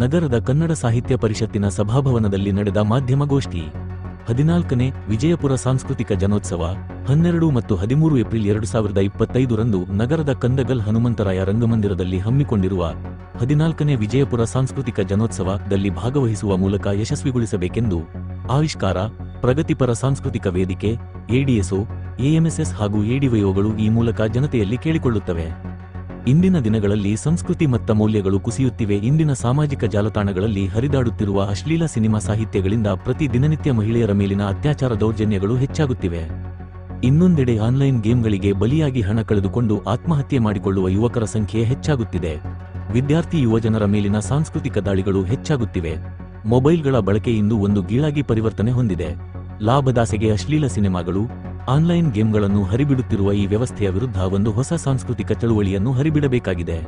ನಗರದ ಕನ್ನಡ ಸಾಹಿತ್ಯ ಪರಿಷತ್ತಿನ ಸಭಾಭವನದಲ್ಲಿ ನಡೆದ ಮಾಧ್ಯಮಗೋಷ್ಠಿ. ಹದಿನಾಲ್ಕನೇ ವಿಜಯಪುರ ಸಾಂಸ್ಕೃತಿಕ ಜನೋತ್ಸವ, ಹನ್ನೆರಡು ಮತ್ತು ಹದಿಮೂರು ಏಪ್ರಿಲ್ ಎರಡು ಸಾವಿರದ ಇಪ್ಪತ್ತೈದರಂದು ನಗರದ ಕಂದಗಲ್ ಹನುಮಂತರಾಯ ರಂಗಮಂದಿರದಲ್ಲಿ ಹಮ್ಮಿಕೊಂಡಿರುವ ಹದಿನಾಲ್ಕನೇ ವಿಜಯಪುರ ಸಾಂಸ್ಕೃತಿಕ ಜನೋತ್ಸವದಲ್ಲಿ ಭಾಗವಹಿಸುವ ಮೂಲಕ ಯಶಸ್ವಿಗೊಳಿಸಬೇಕೆಂದು ಆವಿಷ್ಕಾರ, ಪ್ರಗತಿಪರ ಸಾಂಸ್ಕೃತಿಕ ವೇದಿಕೆ ಎಡಿಎಸ್ಒ ಎಎಂಎಸ್ಎಸ್ ಹಾಗೂ ಎಡಿವೈಒಗಳು ಈ ಮೂಲಕ ಜನತೆಯಲ್ಲಿ ಕೇಳಿಕೊಳ್ಳುತ್ತವೆ. ಇಂದಿನ ದಿನಗಳಲ್ಲಿ ಸಂಸ್ಕೃತಿ ಮತ್ತ ಮೌಲ್ಯಗಳು ಕುಸಿಯುತ್ತಿವೆ. ಇಂದಿನ ಸಾಮಾಜಿಕ ಜಾಲತಾಣಗಳಲ್ಲಿ ಹರಿದಾಡುತ್ತಿರುವ ಅಶ್ಲೀಲ ಸಿನಿಮಾ ಸಾಹಿತ್ಯಗಳಿಂದ ಪ್ರತಿ ದಿನನಿತ್ಯ ಮಹಿಳೆಯರ ಮೇಲಿನ ಅತ್ಯಾಚಾರ ದೌರ್ಜನ್ಯಗಳು ಹೆಚ್ಚಾಗುತ್ತಿವೆ. ಇನ್ನೊಂದೆಡೆ ಆನ್ಲೈನ್ ಗೇಮ್ಗಳಿಗೆ ಬಲಿಯಾಗಿ ಹಣ ಕಳೆದುಕೊಂಡು ಆತ್ಮಹತ್ಯೆ ಮಾಡಿಕೊಳ್ಳುವ ಯುವಕರ ಸಂಖ್ಯೆ ಹೆಚ್ಚಾಗುತ್ತಿದೆ. ವಿದ್ಯಾರ್ಥಿ ಯುವಜನರ ಮೇಲಿನ ಸಾಂಸ್ಕೃತಿಕ ದಾಳಿಗಳು ಹೆಚ್ಚಾಗುತ್ತಿವೆ. ಮೊಬೈಲ್ಗಳ ಬಳಕೆ ಇಂದು ಒಂದು ಗೀಳಾಗಿ ಪರಿವರ್ತನೆ ಹೊಂದಿದೆ. ಲಾಭದಾಸೆಗೆ ಅಶ್ಲೀಲ ಸಿನಿಮಾಗಳು ಆನ್ಲೈನ್ ಗೇಮ್ಗಳನ್ನು ಹರಿಬಿಡುತ್ತಿರುವ ಈ ವ್ಯವಸ್ಥೆಯ ವಿರುದ್ಧ ಒಂದು ಹೊಸ ಸಾಂಸ್ಕೃತಿಕ ಚಳುವಳಿಯನ್ನು ಹರಿಬಿಡಬೇಕಾಗಿದೆ.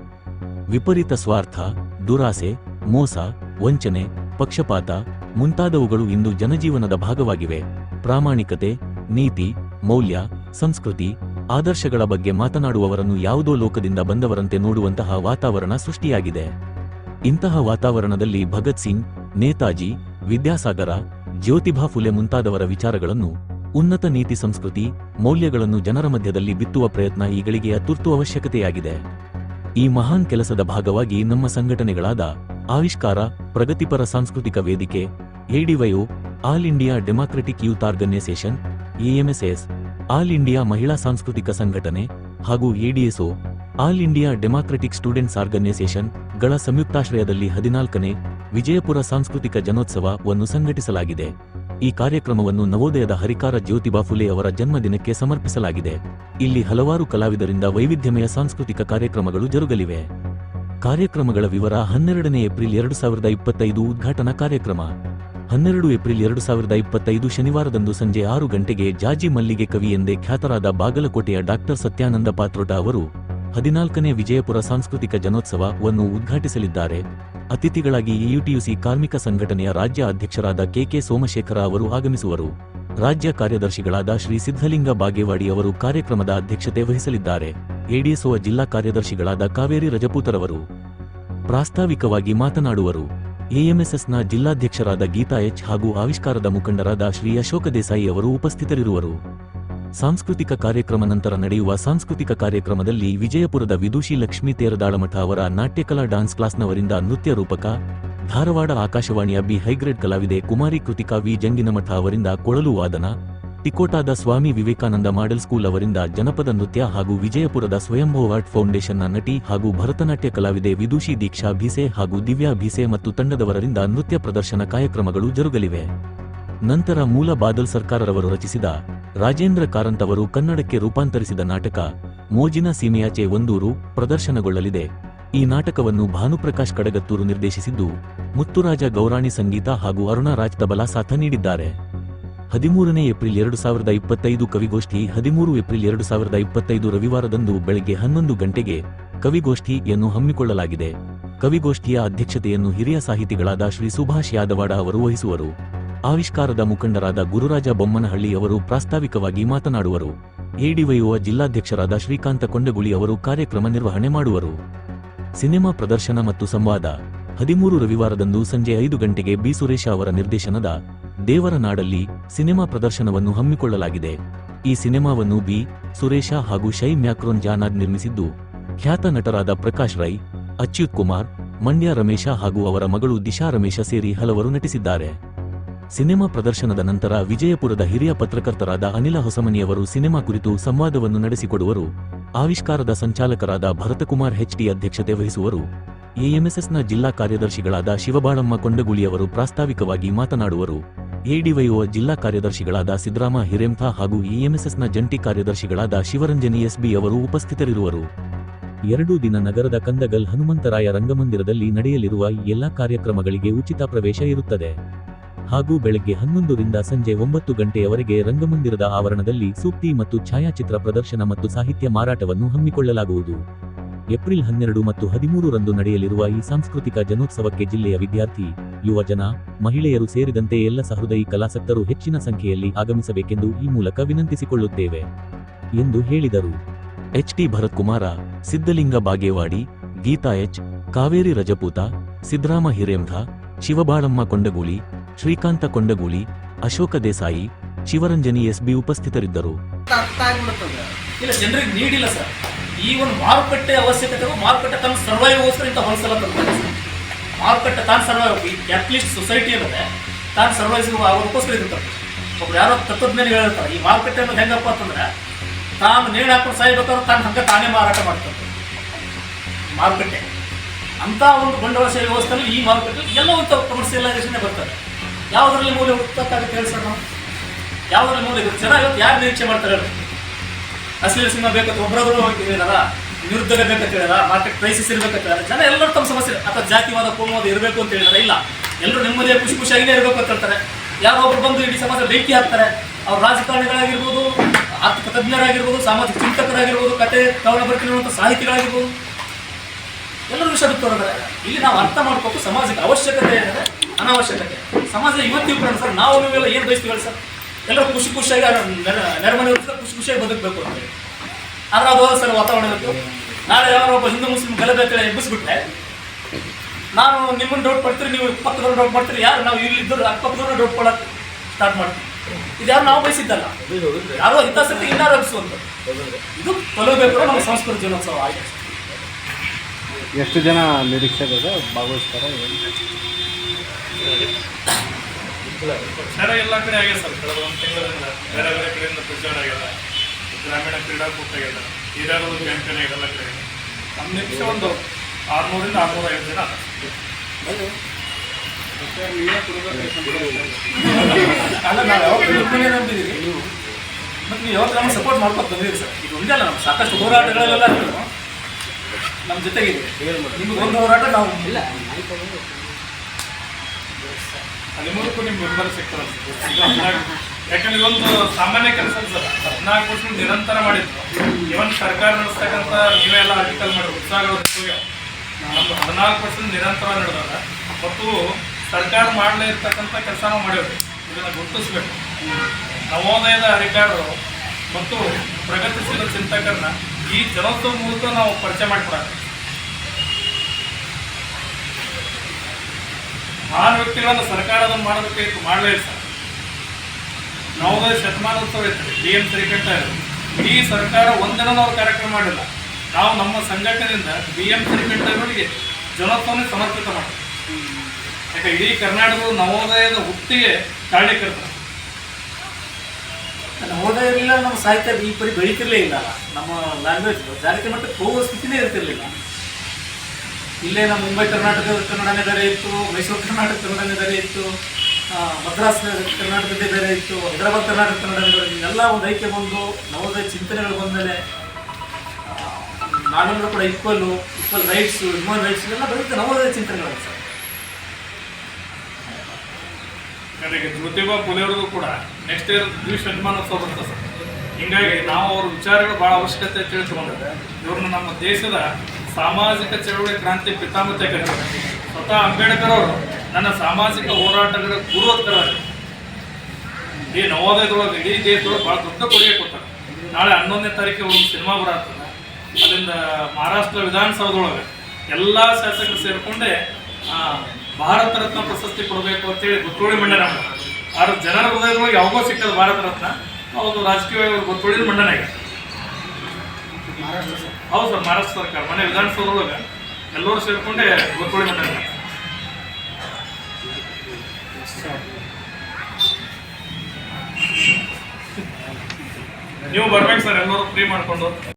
ವಿಪರೀತ ಸ್ವಾರ್ಥ, ದುರಾಸೆ, ಮೋಸ, ವಂಚನೆ, ಪಕ್ಷಪಾತ ಮುಂತಾದವುಗಳು ಇಂದು ಜನಜೀವನದ ಭಾಗವಾಗಿವೆ. ಪ್ರಾಮಾಣಿಕತೆ, ನೀತಿ, ಮೌಲ್ಯ, ಸಂಸ್ಕೃತಿ, ಆದರ್ಶಗಳ ಬಗ್ಗೆ ಮಾತನಾಡುವವರನ್ನು ಯಾವುದೋ ಲೋಕದಿಂದ ಬಂದವರಂತೆ ನೋಡುವಂತಹ ವಾತಾವರಣ ಸೃಷ್ಟಿಯಾಗಿದೆ. ಇಂತಹ ವಾತಾವರಣದಲ್ಲಿ ಭಗತ್ ಸಿಂಗ್, ನೇತಾಜಿ, ವಿದ್ಯಾಸಾಗರ, ಜ್ಯೋತಿಭಾ ಫುಲೆ ಮುಂತಾದವರ ವಿಚಾರಗಳನ್ನು ಉನ್ನತ ನೀತಿ ಸಂಸ್ಕೃತಿ, ಮೌಲ್ಯಗಳನ್ನು ಜನರ ಮಧ್ಯದಲ್ಲಿ ಬಿತ್ತುವ ಪ್ರಯತ್ನ ಈಗಳಿಗೆ ತುರ್ತು ಅವಶ್ಯಕತೆಯಾಗಿದೆ. ಈ ಮಹಾನ್ ಕೆಲಸದ ಭಾಗವಾಗಿ ನಮ್ಮ ಸಂಘಟನೆಗಳಾದ ಆವಿಷ್ಕಾರ, ಪ್ರಗತಿಪರ ಸಾಂಸ್ಕೃತಿಕ ವೇದಿಕೆ, ADYO, all India democratic youth organisation, AMSS, all India ಮಹಿಳಾ ಸಾಂಸ್ಕೃತಿಕ ಸಂಘಟನೆ ಹಾಗೂ ADSO, all India democratic students ಆರ್ಗನೈಸೇಷನ್ಗಳ ಸಂಯುಕ್ತಾಶ್ರಯದಲ್ಲಿ ಹದಿನಾಲ್ಕನೇ ವಿಜಯಪುರ ಸಾಂಸ್ಕೃತಿಕ ಜನೋತ್ಸವವನ್ನು ಸಂಘಟಿಸಲಾಗಿದೆ. ಈ ಕಾರ್ಯಕ್ರಮವನ್ನು ನವೋದಯದ ಹರಿಕಾರ ಜ್ಯೋತಿಬಾ ಫುಲೆ ಅವರ ಜನ್ಮದಿನಕ್ಕೆ ಸಮರ್ಪಿಸಲಾಗಿದೆ. ಇಲ್ಲಿ ಹಲವಾರು ಕಲಾವಿದರಿಂದ ವೈವಿಧ್ಯಮಯ ಸಾಂಸ್ಕೃತಿಕ ಕಾರ್ಯಕ್ರಮಗಳು ಜರುಗಲಿವೆ. ಕಾರ್ಯಕ್ರಮಗಳ ವಿವರ ಹನ್ನೆರಡನೇ ಏಪ್ರಿಲ್ ಎರಡು ಸಾವಿರದ ಇಪ್ಪತ್ತೈದು ಉದ್ಘಾಟನಾ ಕಾರ್ಯಕ್ರಮ. ಹನ್ನೆರಡು ಏಪ್ರಿಲ್ ಎರಡು ಸಾವಿರದ ಇಪ್ಪತ್ತೈದು ಶನಿವಾರದಂದು ಸಂಜೆ ಆರು ಗಂಟೆಗೆ ಜಾಜಿ ಮಲ್ಲಿಗೆ ಕವಿ ಎಂದೇ ಖ್ಯಾತರಾದ ಬಾಗಲಕೋಟೆಯ ಡಾಕ್ಟರ್ ಸತ್ಯಾನಂದ ಪಾತ್ರೋಟ ಅವರು ಹದಿನಾಲ್ಕನೇ ವಿಜಯಪುರ ಸಾಂಸ್ಕೃತಿಕ ಜನೋತ್ಸವವನ್ನು ಉದ್ಘಾಟಿಸಲಿದ್ದಾರೆ. ಅತಿಥಿಗಳಾಗಿ ಎಯುಟಿಯುಸಿ ಕಾರ್ಮಿಕ ಸಂಘಟನೆಯ ರಾಜ್ಯ ಅಧ್ಯಕ್ಷರಾದ ಕೆಕೆ ಸೋಮಶೇಖರ ಅವರು ಆಗಮಿಸುವರು. ರಾಜ್ಯ ಕಾರ್ಯದರ್ಶಿಗಳಾದ ಶ್ರೀ ಸಿದ್ಧಲಿಂಗ ಬಾಗೇವಾಡಿ ಅವರು ಕಾರ್ಯಕ್ರಮದ ಅಧ್ಯಕ್ಷತೆ ವಹಿಸಲಿದ್ದಾರೆ. ಎಡಿಎಸ್ಒ ಜಿಲ್ಲಾ ಕಾರ್ಯದರ್ಶಿಗಳಾದ ಕಾವೇರಿ ರಜಪೂತರವರು ಪ್ರಾಸ್ತಾವಿಕವಾಗಿ ಮಾತನಾಡುವರು. ಎಎಂಎಸ್ಎಸ್ನ ಜಿಲ್ಲಾಧ್ಯಕ್ಷರಾದ ಗೀತಾ ಎಚ್ ಹಾಗೂ ಆವಿಷ್ಕಾರದ ಮುಖಂಡರಾದ ಶ್ರೀ ಅಶೋಕ ದೇಸಾಯಿ ಅವರು ಉಪಸ್ಥಿತರಿರುವರು. ಸಾಂಸ್ಕೃತಿಕ ಕಾರ್ಯಕ್ರಮ ನಂತರ ನಡೆಯುವ ಸಾಂಸ್ಕೃತಿಕ ಕಾರ್ಯಕ್ರಮದಲ್ಲಿ ವಿಜಯಪುರದ ವಿದುಷಿ ಲಕ್ಷ್ಮೀ ತೇರದಾಳಮಠ ಅವರ ನಾಟ್ಯಕಲಾ ಡಾನ್ಸ್ ಕ್ಲಾಸ್ನವರಿಂದ ನೃತ್ಯ ರೂಪಕ ಧಾರವಾಡ ಆಕಾಶವಾಣಿಯ ಬಿ ಹೈಗ್ರೇಡ್ ಕಲಾವಿದೆ ಕುಮಾರಿ ಕೃತಿಕಾ ವಿ ಜಂಗಿನಮಠ ಅವರಿಂದ ಕೊಳಲು ವಾದನ, ತಿಕೋಟಾದ ಸ್ವಾಮಿ ವಿವೇಕಾನಂದ ಮಾಡೆಲ್ ಸ್ಕೂಲ್ ಅವರಿಂದ ಜನಪದ ನೃತ್ಯ ಹಾಗೂ ವಿಜಯಪುರದ ಸ್ವಯಂಭೂ ಆರ್ಟ್ ಫೌಂಡೇಶನ್ನ ನಟಿ ಹಾಗೂ ಭರತನಾಟ್ಯ ಕಲಾವಿದೆ ವಿದುಷಿ ದೀಕ್ಷಾ ಭೀಸೆ ಹಾಗೂ ದಿವ್ಯಾ ಭೀಸೆ ಮತ್ತು ತಂಡದವರರಿಂದ ನೃತ್ಯ ಪ್ರದರ್ಶನ ಕಾರ್ಯಕ್ರಮಗಳು ಜರುಗಲಿವೆ. ನಂತರ ಮೂಲ ಬಾದಲ್ ಸರ್ಕಾರರವರು ರಚಿಸಿದ ರಾಜೇಂದ್ರ ಕಾರಂತ್ ಅವರು ಕನ್ನಡಕ್ಕೆ ರೂಪಾಂತರಿಸಿದ ನಾಟಕ ಮೋಜಿನ ಸೀಮೆಯಾಚೆ ಒಂದೂರು ಪ್ರದರ್ಶನಗೊಳ್ಳಲಿದೆ. ಈ ನಾಟಕವನ್ನು ಭಾನುಪ್ರಕಾಶ್ ಕಡಗತ್ತೂರು ನಿರ್ದೇಶಿಸಿದ್ದು, ಮುತ್ತುರಾಜ ಗೌರಾಣಿ ಸಂಗೀತ ಹಾಗೂ ಅರುಣಾ ರಾಜ್ ತಬಲಾ ಸಾಥ ನೀಡಿದ್ದಾರೆ. ಹದಿಮೂರನೇ ಏಪ್ರಿಲ್ ಎರಡು ಸಾವಿರದ ಇಪ್ಪತ್ತೈದು ಕವಿಗೋಷ್ಠಿ ಹದಿಮೂರು ಏಪ್ರಿಲ್ ಎರಡು ಸಾವಿರದ ಇಪ್ಪತ್ತೈದು ರವಿವಾರದಂದು ಬೆಳಗ್ಗೆ ಹನ್ನೊಂದು ಗಂಟೆಗೆ ಕವಿಗೋಷ್ಠಿಯನ್ನು ಹಮ್ಮಿಕೊಳ್ಳಲಾಗಿದೆ. ಕವಿಗೋಷ್ಠಿಯ ಅಧ್ಯಕ್ಷತೆಯನ್ನು ಹಿರಿಯ ಸಾಹಿತಿಗಳಾದ ಶ್ರೀ ಸುಭಾಷ್ ಯಾದವಾಡ ಅವರು ವಹಿಸುವರು. ಆವಿಷ್ಕಾರದ ಮುಖಂಡರಾದ ಗುರುರಾಜ ಬೊಮ್ಮನಹಳ್ಳಿ ಅವರು ಪ್ರಾಸ್ತಾವಿಕವಾಗಿ ಮಾತನಾಡುವರು. ಎಡಿವೈಒ ಜಿಲ್ಲಾಧ್ಯಕ್ಷರಾದ ಶ್ರೀಕಾಂತ ಕೊಂಡಗುಳಿ ಅವರು ಕಾರ್ಯಕ್ರಮ ನಿರ್ವಹಣೆ ಮಾಡುವರು. ಸಿನಿಮಾ ಪ್ರದರ್ಶನ ಮತ್ತು ಸಂವಾದ. ಹದಿಮೂರು ರವಿವಾರದಂದು ಸಂಜೆ ಐದು ಗಂಟೆಗೆ ಬಿ ಸುರೇಶ ಅವರ ನಿರ್ದೇಶನದ ದೇವರ ನಾಡಲ್ಲಿ ಸಿನಿಮಾ ಪ್ರದರ್ಶನವನ್ನು ಹಮ್ಮಿಕೊಳ್ಳಲಾಗಿದೆ. ಈ ಸಿನಿಮಾವನ್ನು ಬಿ ಸುರೇಶ ಹಾಗೂ ಶೈ ಮ್ಯಾಕ್ರೋನ್ ಜಾನಾದ್ ನಿರ್ಮಿಸಿದ್ದು, ಖ್ಯಾತ ನಟರಾದ ಪ್ರಕಾಶ್ ರೈ, ಅಚ್ಯುತ್ ಕುಮಾರ್, ಮಂಡ್ಯ ರಮೇಶ ಹಾಗೂ ಅವರ ಮಗಳು ದಿಶಾ ರಮೇಶ ಸೇರಿ ಹಲವರು ನಟಿಸಿದ್ದಾರೆ. ಸಿನಿಮಾ ಪ್ರದರ್ಶನದ ನಂತರ ವಿಜಯಪುರದ ಹಿರಿಯ ಪತ್ರಕರ್ತರಾದ ಅನಿಲ ಹೊಸಮನಿಯವರು ಸಿನಿಮಾ ಕುರಿತು ಸಂವಾದವನ್ನು ನಡೆಸಿಕೊಡುವರು. ಆವಿಷ್ಕಾರದ ಸಂಚಾಲಕರಾದ ಭರತಕುಮಾರ್ ಹೆಚ್ಡಿ ಅಧ್ಯಕ್ಷತೆ ವಹಿಸುವರು. ಎಎಂಎಸ್ಎಸ್ನ ಜಿಲ್ಲಾ ಕಾರ್ಯದರ್ಶಿಗಳಾದ ಶಿವಬಾಳಮ್ಮ ಕೊಂಡಗುಳಿಯವರು ಪ್ರಾಸ್ತಾವಿಕವಾಗಿ ಮಾತನಾಡುವರು. ಎಡಿವೈಒ ಜಿಲ್ಲಾ ಕಾರ್ಯದರ್ಶಿಗಳಾದ ಸಿದ್ದರಾಮ ಹಿರೇಂಥ ಹಾಗೂ ಇಎಂಎಸ್ಎಸ್ನ ಜಂಟಿ ಕಾರ್ಯದರ್ಶಿಗಳಾದ ಶಿವರಂಜನಿ ಎಸ್ಬಿ ಅವರು ಉಪಸ್ಥಿತರಿರುವರು. ಎರಡು ದಿನ ನಗರದ ಕಂದಗಲ್ ಹನುಮಂತರಾಯ ರಂಗಮಂದಿರದಲ್ಲಿ ನಡೆಯಲಿರುವ ಎಲ್ಲಾ ಕಾರ್ಯಕ್ರಮಗಳಿಗೆ ಉಚಿತ ಪ್ರವೇಶ ಇರುತ್ತದೆ. ಹಾಗೂ ಬೆಳಗ್ಗೆ ಹನ್ನೊಂದರಿಂದ ಸಂಜೆ ಒಂಬತ್ತು ಗಂಟೆಯವರೆಗೆ ರಂಗಮಂದಿರದ ಆವರಣದಲ್ಲಿ ಸೂಕ್ತಿ ಮತ್ತು ಛಾಯಾಚಿತ್ರ ಪ್ರದರ್ಶನ ಮತ್ತು ಸಾಹಿತ್ಯ ಮಾರಾಟವನ್ನು ಹಮ್ಮಿಕೊಳ್ಳಲಾಗುವುದು. ಏಪ್ರಿಲ್ ಹನ್ನೆರಡು ಮತ್ತು ಹದಿಮೂರರಂದು ನಡೆಯಲಿರುವ ಈ ಸಾಂಸ್ಕೃತಿಕ ಜನೋತ್ಸವಕ್ಕೆ ಜಿಲ್ಲೆಯ ವಿದ್ಯಾರ್ಥಿ ಯುವಜನ ಮಹಿಳೆಯರು ಸೇರಿದಂತೆ ಎಲ್ಲ ಸಹೃದಯಿ ಕಲಾಸಕ್ತರು ಹೆಚ್ಚಿನ ಸಂಖ್ಯೆಯಲ್ಲಿ ಆಗಮಿಸಬೇಕೆಂದು ಈ ಮೂಲಕ ವಿನಂತಿಸಿಕೊಳ್ಳುತ್ತೇವೆ. ಎಂದು ಹೇಳಿದರು. H. T. Bharatkumar Siddalinga Bagewadi, Geeta H, Kaveri Rajput Siddarama Hirendha Shivabalamma Kondaguli Srikanth Kondaguli, Ashok Desai, Shivaranjani SB ಉಪಸ್ಥಿತರಿದ್ದರು. ಅರ್ಥ ಇಲ್ಲ, ಜನರಿಗೆ ನೀಡಿಲ್ಲ ಸರ್. ಈ ಒಂದು ಮಾರುಕಟ್ಟೆ ಅವಶ್ಯಕತೆ ಮಾರುಕಟ್ಟೆ ತನ್ನ ಸರ್ವೈವ್ಗೋಸ್ಕರ ಇಂಥ ಹೊಲಸೆಲ್ಲ ತಂದ್ರೆ ಮಾರುಕಟ್ಟೆ ತಾನು ಸರ್ವೈವ್ ಅಟ್ಲೀಸ್ಟ್ ಸೊಸೈಟಿ ಅನ್ನೋದೇ ತಾನು ಸರ್ವೈಸ್ ಆಗೋದಕ್ಕೋಸ್ಕರ ಇರ್ತಾರೆ ಒಬ್ರು ಯಾರೋ ಮೇಲೆ ಹೇಳ್ತಾರೆ, ಈ ಮಾರುಕಟ್ಟೆ ಅನ್ನೋದು ಹೆಂಗಪ್ಪ ಅಂತಂದ್ರೆ, ತಾನು ನೇಣು ಹಾಕೊಂಡು ಸಾಯ್ಬೇಕಾದ್ರೆ ತಾನು ಹಂಗೆ ತಾನೇ ಮಾರಾಟ ಮಾಡ್ತಾರೆ ಮಾರುಕಟ್ಟೆ. ಅಂತ ಒಂದು ಬಂಡವಾಳಶಾಹಿ ವ್ಯವಸ್ಥೆಯಲ್ಲಿ ಈ ಮಾರುಕಟ್ಟೆ, ಎಲ್ಲ ಒಂದು ಕಮರ್ಷಿಯಲೈಸೇಷನ್ ಬರ್ತದೆ ಯಾವುದರಲ್ಲಿ ಮೂಲೆ ಹೇಳಿ ಸರ್ ನಾವು ಯಾವುದರಲ್ಲಿ ಮೂಲೆ? ಜನ ಇವತ್ತು ಯಾರು ನಿರೀಕ್ಷೆ ಮಾಡ್ತಾರೆ ಅಶ್ಲೀಲ ಸಿನಿಮಾ ಬೇಕಂತ ಒಬ್ಬರೊಬ್ಬರು ಹೇಳಿದಾರ? ನಿರುದ್ಯೋಗ ಬೇಕಂತ ಹೇಳಲ್ಲ ಮಾರ್ಕೆಟ್ ಕ್ರೈಸಿಸ್ ಇರಬೇಕಂತ ಹೇಳಿದಾರೆ? ಜನ ಎಲ್ಲರೂ ತಮ್ಮ ಸಮಸ್ಯೆ ಅಥವಾ ಜಾತಿವಾದ, ಕೋಮುವಾದ ಇರಬೇಕು ಅಂತ ಹೇಳಿದಾರೆ? ಇಲ್ಲ. ಎಲ್ಲರೂ ನೆಮ್ಮದಿಯ ಖುಷಿ ಖುಷಿಯಾಗಿನೇ ಇರಬೇಕು ಅಂತ ಹೇಳ್ತಾರೆ. ಯಾರೋ ಒಬ್ರು ಬಂದು ಇಡೀ ಸಮಾಜ ಬೆಂಕಿ ಹಾಕ್ತಾರೆ. ಅವ್ರು ರಾಜಕಾರಣಿಗಳಾಗಿರ್ಬೋದು, ಆರ್ಥಿಕ ತಜ್ಞರಾಗಿರ್ಬೋದು, ಸಾಮಾಜಿಕ ಚಿಂತಕರಾಗಿರ್ಬೋದು, ಕತೆ, ಕವನ ಬರ್ತಿರುವಂಥ ಸಾಹಿತಿಗಳಾಗಿರ್ಬೋದು. ಎಲ್ಲರೂ ವಿಷಯ ಬಿಟ್ಟು ಇಲ್ಲಿ ನಾವು ಅರ್ಥ ಮಾಡ್ಬೇಕು ಸಮಾಜಕ್ಕೆ ಅವಶ್ಯಕತೆ ಏನಿದೆ? ಅನಾವಶ್ಯಕತೆ. ಸಮಾಜ ಇವತ್ತಿಗೂ ಕೂಡ ಸರ್, ನಾವು ನೀವೆಲ್ಲ ಏನು ಬಯಸ್ತೀವಲ್ಲ ಸರ್? ಎಲ್ಲರೂ ಖುಷಿ ಖುಷಿಯಾಗಿ ನೆರಮನೆ ಖುಷಿ ಖುಷಿಯಾಗಿ ಬದುಕಬೇಕು ಅಂತ ಆದ್ರೆ ಅದು ಸರ್ ವಾತಾವರಣ ಇರುತ್ತೆ. ನಾಳೆ ಯಾರೋ ಒಬ್ಬ ಹಿಂದೂ ಮುಸ್ಲಿಂ ಗಲಭೆ ಎಬ್ಬಿಸ್ಬಿಟ್ರೆ, ನಾನು ನಿಮ್ಮನ್ನು ಡೌಟ್ ಪಡ್ತೀರಿ ನೀವು ಪಕ್ಕದವ್ರು ಡೌಟ್ ಮಾಡ್ತೀರಿ, ಯಾರು ನಾವು ಇಲ್ಲಿ ಇದ್ದರು ಅಕ್ಕಪಕ್ಕದವ್ರನ್ನ ಡೌಟ್ ಕೊಡಕ್ಕೆ ಸ್ಟಾರ್ಟ್ ಮಾಡ್ತೀವಿ. ಇದು ಯಾರು ನಾವು ಬಯಸಿದ್ದಲ್ಲ. ಯಾರೋ ಹಿತಾಸಕ್ತಿ ಇನ್ನಾರು ಅಂತ. ಇದು ತೊಲಬೇಕು ನಮ್ಮ ಸಂಸ್ಕೃತಿ ಜೀವನೋತ್ಸವ ಆಗಿದೆ. ಎಷ್ಟು ಜನ ನಿರೀಕ್ಷೆ ಭಾಗವಹಿಸ್ತಾರೆ? ಪ್ರಚಾರ ಎಲ್ಲ ಕಡೆ ಆಗಿದೆ ಸರ್. ಕಳೆದ ಒಂದು ತಿಂಗಳಿಂದ ಬೇರೆ ಬೇರೆ ಕಡೆಯಿಂದ ಪ್ರಚಾರ ಆಗ್ಯದ ಗ್ರಾಮೀಣ ಕ್ರೀಡಾಕೂಟ ಆಗ್ಯದ ಹಿರಿಯರು ಕ್ಯಾಂಪೇನ್ ಆಗ್ಯದ ಕಡೆ. ನಮ್ಮ ನಿಮಿಷ ಒಂದು ಆರ್ನೂರಿಂದ ಆರ್ನೂರ ಐದು ಜನ. ಅಲ್ಲ. ನಾವು ಮತ್ತು ನೀವು ಯಾವಾಗ ನಮ್ಗೆ ಸಪೋರ್ಟ್ ಮಾಡ್ಕೊತ ಬಂದಿರಿ ಸರ್? ಇದು ಒಂದೇ ಅಲ್ಲ ನಮ್ಮ ಸಾಕಷ್ಟು ಹೋರಾಟಗಳೆಲ್ಲ ನೀವು ನಮ್ಮ ಜೊತೆಗಿದೆ ನಿಮ್ಗೆ ಒಂದು ಹೋರಾಟ ನಾವು ಇಲ್ಲ ಹದಿಮೂರಕ್ಕೂ ನಿಮ್ಗೆ ಬೆಂಬಲ ಸಿಕ್ತಾರ ಯಾಕಂದ್ರೆ ಇದೊಂದು ಸಾಮಾನ್ಯ ಕೆಲಸ ಸರ್. ಹದಿನಾಲ್ಕು ವರ್ಷ ನಿರಂತರ ಮಾಡಿದ್ರು. ಇವನ್ ಸರ್ಕಾರ ನಡೆಸ್ತಕ್ಕಂಥ ನೀವೆಲ್ಲ ಆರ್ಟಿಕಲ್ ಮಾಡಿ ನಿಂತೋಗ್ಯಾವ. ನಮ್ದು ಹದಿನಾಲ್ಕು ವರ್ಷ ನಿರಂತರ ನಡೆದಾಗ ಮತ್ತು ಸರ್ಕಾರ ಮಾಡಲೇ ಇರ್ತಕ್ಕಂಥ ಕೆಲಸ ನಾವು ಇದನ್ನ ಇದನ್ನು ಗುರುತಿಸ್ಬೇಕು. ನವೋದಯದ ಅಧಿಕಾರರು ಮತ್ತು ಪ್ರಗತಿಶೀಲ ಚಿಂತಕರನ್ನ ಈ ಜನತ್ವ ಮೂಲಕ ನಾವು ಪರಿಚಯ ಮಾಡಿಕೊಡಕ್ಕೆ ಮಹಾನ್ ವ್ಯಕ್ತಿಗಳನ್ನು ಸರ್ಕಾರ ಅದನ್ನು ಮಾಡೋದಕ್ಕೆ ಮಾಡಲೇ ಇಲ್ಲ. ಸರ್ ನವೋದಯ ಶತಮಾನೋತ್ಸವ ಇತ್ತು ಡಿ ಎಂ ಶ್ರೀಕಂಠ ಇದ್ರು. ಇಡೀ ಸರ್ಕಾರ ಒಂದಿನ ಅವ್ರು ಕಾರ್ಯಕ್ರಮ ಮಾಡಿಲ್ಲ. ನಾವು ನಮ್ಮ ಸಂಘಟನೆಯಿಂದ ಬಿ ಎಂ ಶ್ರೀಕಂಠರಿಗೆ ಜನೋತ್ಸವನೇ ಸಮರ್ಪಿತ ಮಾಡಿ ಯಾಕೆ ಇಡೀ ಕರ್ನಾಟಕದ ನವೋದಯದ ಹುಟ್ಟಿಗೆ ಕಾರಣೀಕರ್ತ ನವೋದಯ ಇರಲಿಲ್ಲ ನಮ್ಮ ಸಾಹಿತ್ಯ ಈ ಪರಿ ಬೆಳೀತಿರ್ಲೇ ಇಲ್ಲ. ನಮ್ಮ ಲ್ಯಾಂಗ್ವೇಜ್ ಜಾಗತಿಕ ಮಟ್ಟಕ್ಕೆ ಹೋಗೋ ಸ್ಥಿತಿನೇ ಇರ್ತಿರ್ಲಿಲ್ಲ. ಇಲ್ಲೇ ನಮ್ಮ ಮುಂಬೈ ಕರ್ನಾಟಕದ ಕನ್ನಡನೇ ಬೇರೆ ಇತ್ತು, ಮೈಸೂರು ಕರ್ನಾಟಕ ಕನ್ನಡನೇ ಬೇರೆ ಇತ್ತು ಮದ್ರಾಸ್ ಕರ್ನಾಟಕದೇ ಬೇರೆ ಇತ್ತು, ಹೈದರಾಬಾದ್ ಕರ್ನಾಟಕ ಕನ್ನಡನೇ ಬೇರೆ. ಎಲ್ಲ ಒಂದು ಐಕ್ಯ ಬಂದು, ನವೋದಯ ಚಿಂತನೆಗಳು ಬಂದಮೇಲೆ ನಾವೆಲ್ಲರೂ ಕೂಡ equal equal rights human rights ಎಲ್ಲ ಬರುತ್ತೆ ನವೋದಯ ಚಿಂತನೆಗಳು. ಸರ್ ನನಗೆ ಜ್ಯೋತಿಬಾ ಪುಲೆಯವ್ರಿಗೂ ಕೂಡ ನೆಕ್ಸ್ಟ್ ಇಯರ್ ದ್ವಿಶ ಶತಮಾನೋತ್ಸವ ಬರ್ತದೆ ಸರ್. ಹಿಂಗಾಗಿ ನಾವು ಅವ್ರ ವಿಚಾರಗಳು ಭಾಳ ಅವಶ್ಯಕತೆ ತಿಳಿಸ್ಕೊಂಡಿದ್ದೆ ಇವ್ರನ್ನ ನಮ್ಮ ದೇಶದ ಸಾಮಾಜಿಕ ಚಳವಳಿ ಕ್ರಾಂತಿ ಪಿತಾಮತೆ ಕರೀತಾರೆ ಸ್ವತಃ ಅಂಬೇಡ್ಕರ್ ಅವರು ನನ್ನ ಸಾಮಾಜಿಕ ಹೋರಾಟಗಳ ಗುರುವತ್ತರ ಈ ನವೋದಯದೊಳಗೆ ಇಡೀ ದೇಶದೊಳಗೆ ಭಾಳ ದೊಡ್ಡ ಕೊಡುಗೆ ಕೊಟ್ಟರು. ನಾಳೆ ಹನ್ನೊಂದನೇ ತಾರೀಕು ಒಂದು ಸಿನಿಮಾ ಬರತ್ತದ ಅಲ್ಲಿಂದ ಮಹಾರಾಷ್ಟ್ರ ವಿಧಾನಸೌಧದೊಳಗೆ ಎಲ್ಲ ಶಾಸಕರು ಸೇರಿಕೊಂಡೆ ಭಾರತ ರತ್ನ ಪ್ರಶಸ್ತಿ ಕೊಡಬೇಕು ಅಂತೇಳಿ ಗೊತ್ತೋಳಿ ಮಂಡನೆ ಆದ್ರೆ ಜನರ ಹೃದಯದೊಳಗೆ ಯಾವಾಗೋ ಸಿಕ್ಕದ ಭಾರತ ರತ್ನ. ಅವರು ರಾಜಕೀಯ ಗೊತ್ತೋಳಿದ ಮಂಡನೆ ಆಗಿದೆ. ಹೌದು ಸರ್ ಮಹಾರಾಷ್ಟ್ರ ಸರ್ಕಾರ. ಮನೆ ವಿಧಾನಸೌಧದೊಳಗೆ ಎಲ್ಲರೂ ಸೇರಿಕೊಂಡೆ ಮಾಡ್ತಾರೆ. ನೀವು ಬರ್ಬೇಕು ಸರ್ ಎಲ್ಲರೂ ಫ್ರೀ ಮಾಡ್ಕೊಂಡು.